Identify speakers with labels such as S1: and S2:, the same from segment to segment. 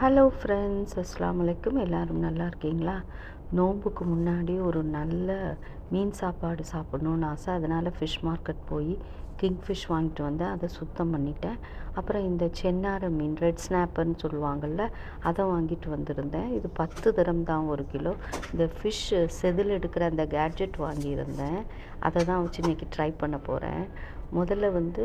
S1: Hello friends அஸ்லாம் வலைக்கும் எல்லோரும் நல்லா இருக்கீங்களா? நோம்புக்கு முன்னாடி ஒரு நல்ல மீன் சாப்பாடு சாப்பிட்ணுன்னு ஆசை. அதனால் ஃபிஷ் மார்க்கெட் போய் கிங் ஃபிஷ் வாங்கிட்டு வந்தேன் அதை சுத்தம் பண்ணிட்டேன். அப்புறம் இந்த சென்னார மீன் ரெட் ஸ்னாப்பர்னு சொல்லுவாங்கள்ல அதை வாங்கிட்டு வந்திருந்தேன். இது பத்து தரம் தான் ஒரு கிலோ. இந்த ஃபிஷ் செதில் எடுக்கிற அந்த கேட்ஜெட் வாங்கியிருந்தேன். அதை தான் வச்சு இன்றைக்கி ட்ரை பண்ண போகிறேன் முதல்ல வந்து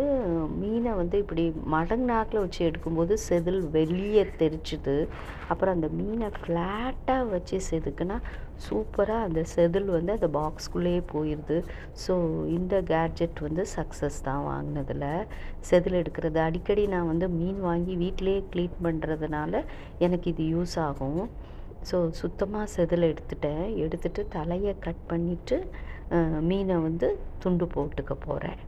S1: மீனை வந்து இப்படி மடங்கு வச்சு எடுக்கும்போது செதில் வெளியே தெரிச்சுது அப்புறம் அந்த மீனை ஃப்ளாட்டாக வச்சு செதுக்குனா சூப்பராக அந்த செதில் வந்து அந்த பாக்ஸ்குள்ளேயே போயிடுது ஸோ இந்த கேட்ஜெட் வந்து சக்ஸஸ் தான் வாங்கினதில். செதில் எடுக்கிறது. அடிக்கடி நான் வந்து மீன் வாங்கி வீட்டிலே க்ளீன் பண்ணுறதுனால எனக்கு இது யூஸ் ஆகும். ஸோ சுத்தமாக செதில் எடுத்துட்டேன். எடுத்துகிட்டு தலையை கட் பண்ணிவிட்டு மீனை வந்து துண்டு போட்டுக்க போகிறேன்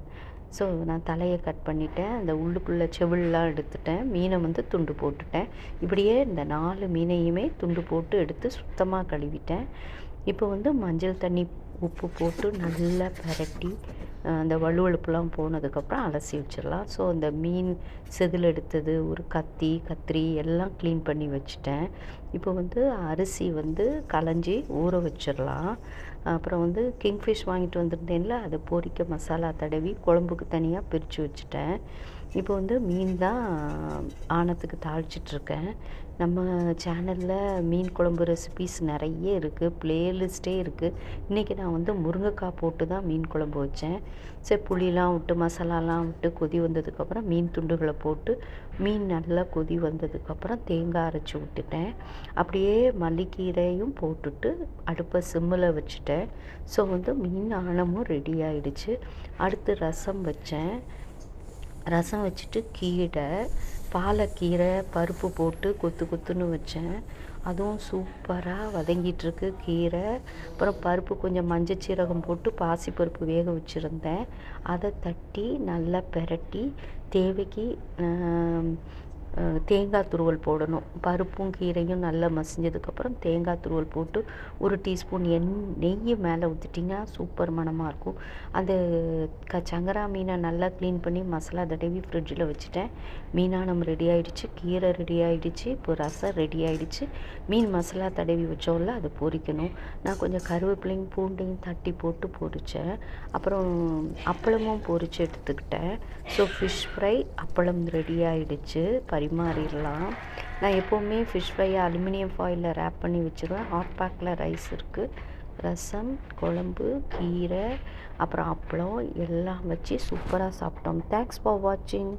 S1: ஸோ நான் தலையை கட் பண்ணிட்டேன். அந்த உள்ளுக்குள்ளே செவில்லாம் எடுத்துட்டேன். மீனை வந்து துண்டு போட்டுட்டேன். இப்படியே இந்த நாலு மீனையுமே துண்டு போட்டு எடுத்து சுத்தமாக கழுவிட்டேன். இப்போ வந்து மஞ்சள் தண்ணி உப்பு போட்டு நல்லா பரட்டி அந்த வலுவழுப்புலாம் போனதுக்கப்புறம் அலசி வச்சிடலாம். ஸோ அந்த மீன் செதில் எடுத்தது ஒரு கத்தி கத்திரி எல்லாம் க்ளீன் பண்ணி வச்சுட்டேன். இப்போ வந்து அரிசி வந்து களைஞ்சி ஊற வச்சிடலாம். அப்புறம் வந்து கிங்ஃபிஷ் வாங்கிட்டு வந்திருந்தேன்ல அதை பொரிக்க மசாலா தடவி குழம்புக்கு தனியாக பிரித்து வச்சுட்டேன். இப்போ வந்து மீன் தான் ஆனத்துக்கு தாளிச்சிட்ருக்கேன் நம்ம சேனலில் மீன் குழம்பு ரெசிபீஸ் நிறைய இருக்குது ப்ளேலிஸ்ட்டே இருக்குது இன்றைக்கி நான் வந்து முருங்கைக்காய் போட்டு தான் மீன் குழம்பு வச்சேன். சரி புளிலாம் விட்டு மசாலாலாம் விட்டு கொதி வந்ததுக்கப்புறம் மீன் துண்டுகளை போட்டு மீன் நல்லா கொதி வந்ததுக்கப்புறம் தேங்காய் அரைச்சி விட்டுட்டேன். அப்படியே மல்லிக்கீரையும் போட்டுட்டு அடுப்பை சிம்மில் வச்சுட்டேன். ஸோ வந்து மீன் ஆனமும் ரெடி ஆகிடுச்சு அடுத்து ரசம் வச்சேன். ரசம் வச்சுட்டு கீரை பாலக்கீரை பருப்பு போட்டு கொத்து கொத்துன்னு வச்சேன். அதுவும் சூப்பராக வதங்கிட்டுருக்கு கீரை. அப்புறம் பருப்பு கொஞ்சம் மஞ்சள் சீரகம் போட்டு பாசி பருப்பு வேக வச்சுருந்தேன். அதை தட்டி நல்லா பெரட்டி தேவைக்கு தேங்காய் துருவல் போடணும். பருப்பும் கீரையும் நல்லா மசிஞ்சதுக்கப்புறம் தேங்காய் துருவல் போட்டு ஒரு டீஸ்பூன் எண் நெய் மேலே ஊற்றிட்டிங்கன்னா சூப்பர் மணமாக இருக்கும். அந்த க சங்கரா மீனை நல்லா க்ளீன் பண்ணி மசாலா தடவி ஃப்ரிட்ஜில் வச்சுட்டேன். மீனானம் ரெடி ஆகிடுச்சு கீரை ரெடி ஆகிடுச்சு இப்போ ரசம் ரெடி ஆகிடுச்சு மீன் மசாலா தடவி வச்சோம்ல அதை பொரிக்கணும். நான் கொஞ்சம் கருவேப்பிலையும் பூண்டையும் தட்டி போட்டு பொரித்தேன் அப்புறம் அப்பளமும் பொரித்து எடுத்துக்கிட்டேன். ஸோ ஃபிஷ் ஃப்ரை அப்பளம் ரெடி ஆகிடுச்சு பரி பரிமாறிடலாம். நான் எப்போவுமே ஃபிஷ் ஃப்ரையை அலுமினியம் ஃபாயிலில் ரேப் பண்ணி வச்சுருவேன். ஹாட் பேக்கில் ரைஸ் இருக்குது ரசம் குழம்பு கீரை அப்புறம் அப்பளம் எல்லாம் வச்சு சூப்பராக சாப்பிட்டோம். தேங்க்ஸ் ஃபார் வாட்சிங்